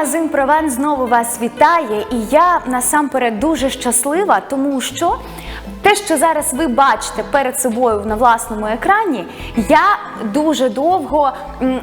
магазин Провен знову вас вітає, і я насамперед дуже щаслива, тому що те, що зараз ви бачите перед собою на власному екрані, я дуже довго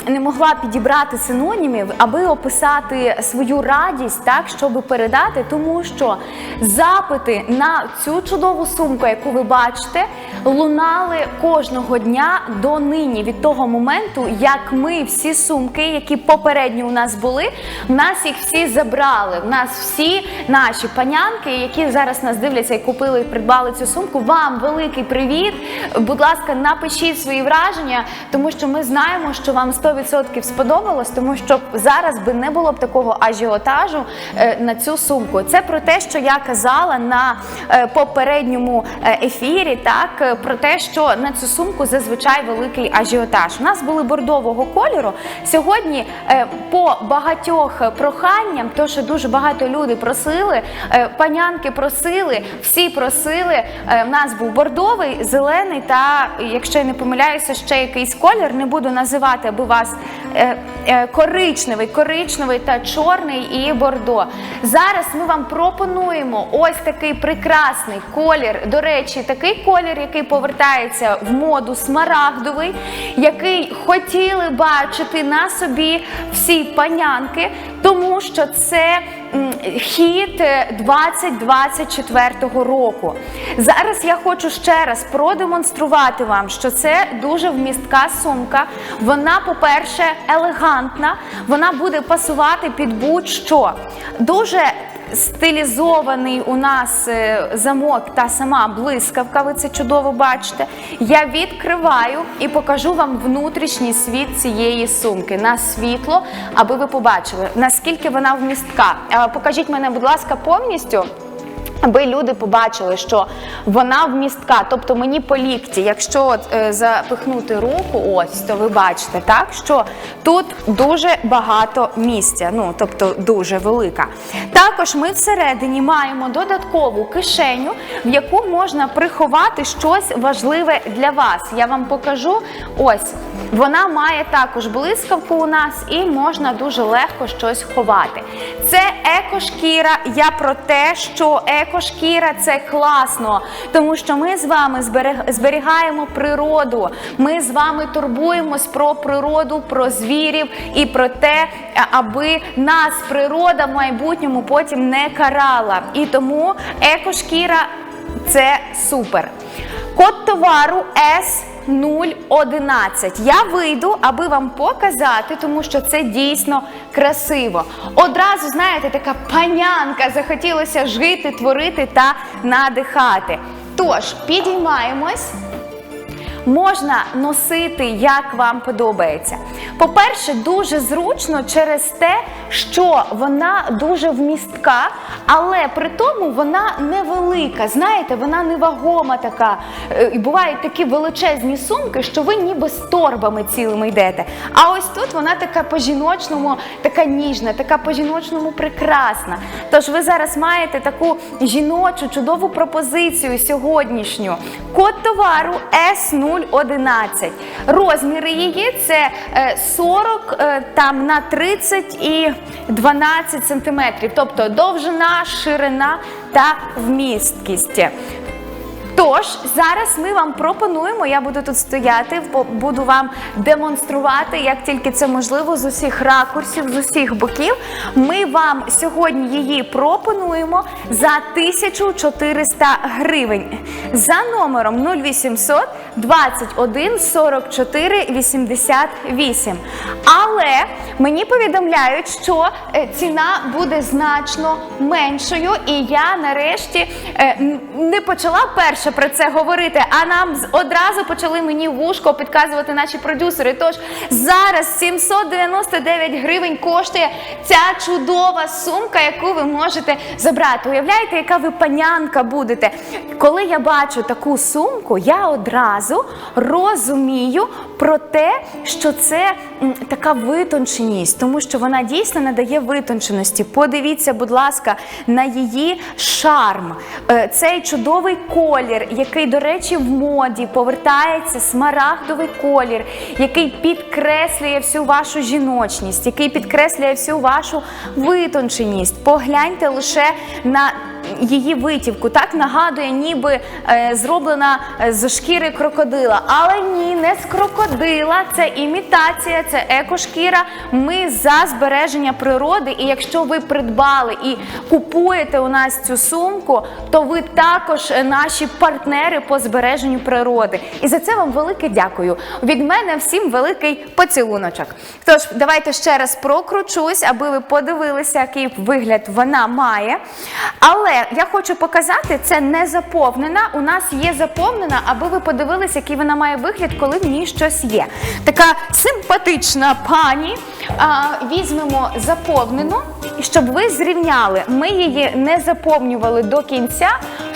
не могла підібрати синонімів, аби описати свою радість, так щоб передати, тому що запити на цю чудову сумку, яку ви бачите, лунали кожного дня до нині від того моменту, як ми всі сумки, які попередньо у нас були, в нас їх всі забрали. В нас всі наші панянки, які зараз нас дивляться і купили і придбали цю сумку. Вам великий привіт! Будь ласка, напишіть свої враження, тому що ми знаємо, що вам 100% сподобалось, тому що зараз би не було б такого ажіотажу е, на цю сумку. Це про те, що я казала на е, попередньому е, ефірі, так про те, що на цю сумку зазвичай великий ажіотаж. У нас були бордового кольору. Сьогодні по багатьох проханням, то що дуже багато людей просили, панянки просили, всі просили. Е, В нас був бордовий, зелений та, якщо я не помиляюся, ще якийсь колір. Не буду називати, аби вас е, е, коричневий, коричневий та чорний і бордо. Зараз ми вам пропонуємо ось такий прекрасний колір. До речі, такий колір, який повертається в моду смарагдовий, який хотіли бачити на собі всі панянки, тому що це хід е, 2024 року. Зараз я хочу ще раз продемонструвати вам, що це дуже вмістка сумка. Вона, по-перше, елегантна, вона буде пасувати під будь-що. Дуже стилізований у нас е, замок та сама блискавка, ви це чудово бачите. Я відкриваю і покажу вам внутрішній світ цієї сумки на світло, аби ви побачили, наскільки вона вмістка. Е, Покажіть мене, будь ласка, повністю. Аби люди побачили, що вона вмістка, тобто мені по лікті, якщо от, е, запихнути руку, ось то ви бачите, так що тут дуже багато місця, ну тобто дуже велика. Також ми всередині маємо додаткову кишеню, в яку можна приховати щось важливе для вас. Я вам покажу. Ось вона має також блискавку у нас і можна дуже легко щось ховати. Це екошкіра. Я про те, що екошкіра це класно, тому що ми з вами зберігаємо природу. Ми з вами турбуємось про природу, про звірів і про те, аби нас природа в майбутньому потім не карала. І тому екошкіра це супер. Код товару С. 011. Я вийду, аби вам показати, тому що це дійсно красиво. Одразу, знаєте, така панянка захотілося жити, творити та надихати. Тож, підіймаємось. Можна носити, як вам подобається. По-перше, дуже зручно через те, що вона дуже вмістка, але при тому вона невелика. Знаєте, вона невагома така. Е, І бувають такі величезні сумки, що ви ніби з торбами цілими йдете. А ось тут вона така по-жіночному, така ніжна, така по-жіночному прекрасна. Тож ви зараз маєте таку жіночу чудову пропозицію сьогоднішню. Код товару С011. Розміри її це е, 40 е, там на 30 і 12 сантиметрів, тобто довжина, ширина та вмісткість. Тож зараз ми вам пропонуємо, я буду тут стояти, буду вам демонструвати, як тільки це можливо, з усіх ракурсів, з усіх боків. Ми вам сьогодні її пропонуємо за 1400 гривень за номером 0800 21 44 88. Але мені повідомляють, що е, ціна буде значно меншою, і я нарешті е, не почала перше про це говорити, а нам одразу почали мені вушко підказувати наші продюсери. Тож зараз 799 гривень коштує ця чудова сумка, яку ви можете забрати. Уявляєте, яка ви панянка будете? Коли я бачу таку сумку, я одразу відразу розумію про те, що це така витонченість, тому що вона дійсно надає витонченості. Подивіться, будь ласка, на її шарм. Е, Цей чудовий колір, який, до речі, в моді повертається смарагдовий колір, який підкреслює всю вашу жіночність, який підкреслює всю вашу витонченість. Погляньте лише на її витівку. Так нагадує, ніби е, зроблена е, з шкіри крокодила. Але ні, не з крокодила. Це імітація, це екошкіра. Ми за збереження природи. І якщо ви придбали і купуєте у нас цю сумку, то ви також е, наші партнери по збереженню природи. І за це вам велике дякую. Від мене всім великий поцілуночок. Тож, давайте ще раз прокручусь, аби ви подивилися, який вигляд вона має. Але я хочу показати, це не заповнена. У нас є заповнена, аби ви подивилися, який вона має вигляд, коли в ній щось є. Така симпатична пані. А, візьмемо заповнену, щоб ви зрівняли. Ми її не заповнювали до кінця,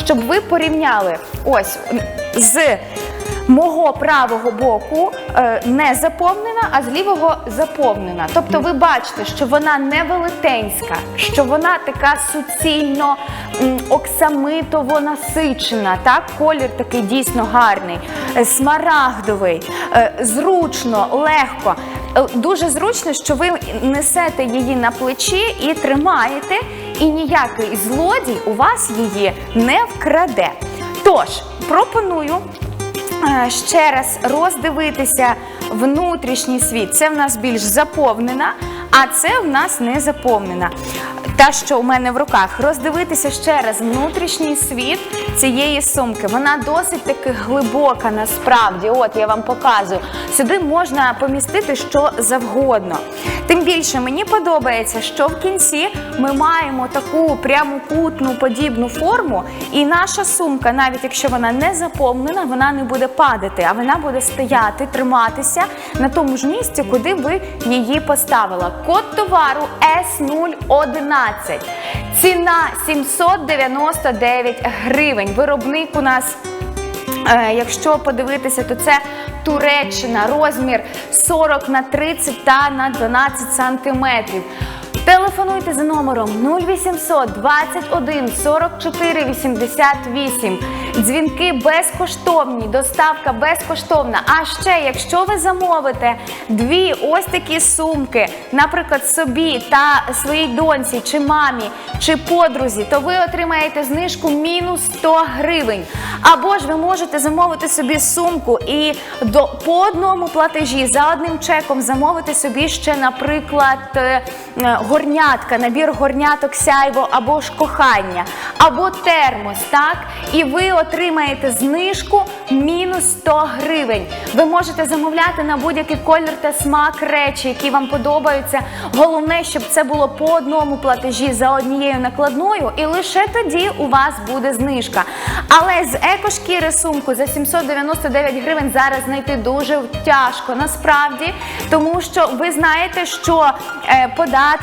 щоб ви порівняли ось з. Мого правого боку е, не заповнена, а з лівого заповнена. Тобто ви бачите, що вона не велетенська, що вона така суцільно оксамитово насичена. Так, колір такий дійсно гарний, е, смарагдовий, е, зручно, легко. Дуже зручно, що ви несете її на плечі і тримаєте, і ніякий злодій у вас її не вкраде. Тож пропоную. Е, Ще раз роздивитися внутрішній світ. Це в нас більш заповнена, а це в нас не заповнена. Та, що у мене в руках, роздивитися ще раз внутрішній світ цієї сумки. Вона досить таки глибока насправді. От я вам показую. Сюди можна помістити що завгодно. Тим більше мені подобається, що в кінці ми маємо таку прямокутну подібну форму, і наша сумка, навіть якщо вона не заповнена, вона не буде падати, а вона буде стояти, триматися на тому ж місці, куди ви її поставила. Код товару S011. Ціна 799 гривень. Виробник у нас Е, Якщо подивитися, то це Туреччина, розмір 40 на 30 та на 12 сантиметрів. Телефонуйте за номером 0800 21 44 88. Дзвінки безкоштовні, доставка безкоштовна. А ще, якщо ви замовите дві ось такі сумки, наприклад, собі та своїй доньці, чи мамі, чи подрузі, то ви отримаєте знижку мінус 100 гривень. Або ж ви можете замовити собі сумку і до по одному платежі за одним чеком замовити собі ще, наприклад, е, горнятка, набір горняток сяйво або ж кохання, або термос, так? І ви отримаєте знижку мінус 100 гривень. Ви можете замовляти на будь-який колір та смак речі, які вам подобаються. Головне, щоб це було по одному платежі за однією накладною, і лише тоді у вас буде знижка. Але з екошкіри сумку за 799 гривень зараз знайти дуже тяжко, насправді, тому що ви знаєте, що е,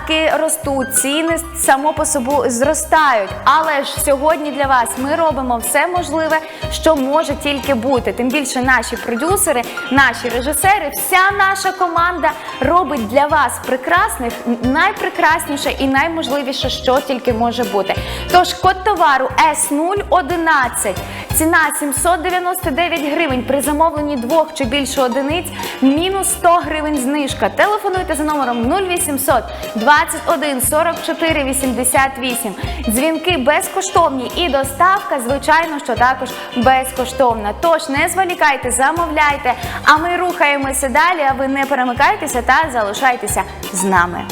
податки ростуть, ціни само по собі зростають. Але ж сьогодні для вас ми робимо все можливе, що може тільки бути. Тим більше наші продюсери, наші режисери, вся наша команда робить для вас прекрасних, найпрекрасніше і найможливіше, що тільки може бути. Тож код товару S011, ціна 799 гривень при замовленні двох чи більше одиниць, мінус 100 гривень знижка. Телефонуйте за номером 0800 21 44 88. Дзвінки безкоштовні і доставка, звичайно, що також безкоштовна. Тож не зволікайте, замовляйте. А ми рухаємося далі. А ви не перемикайтеся та залишайтеся з нами.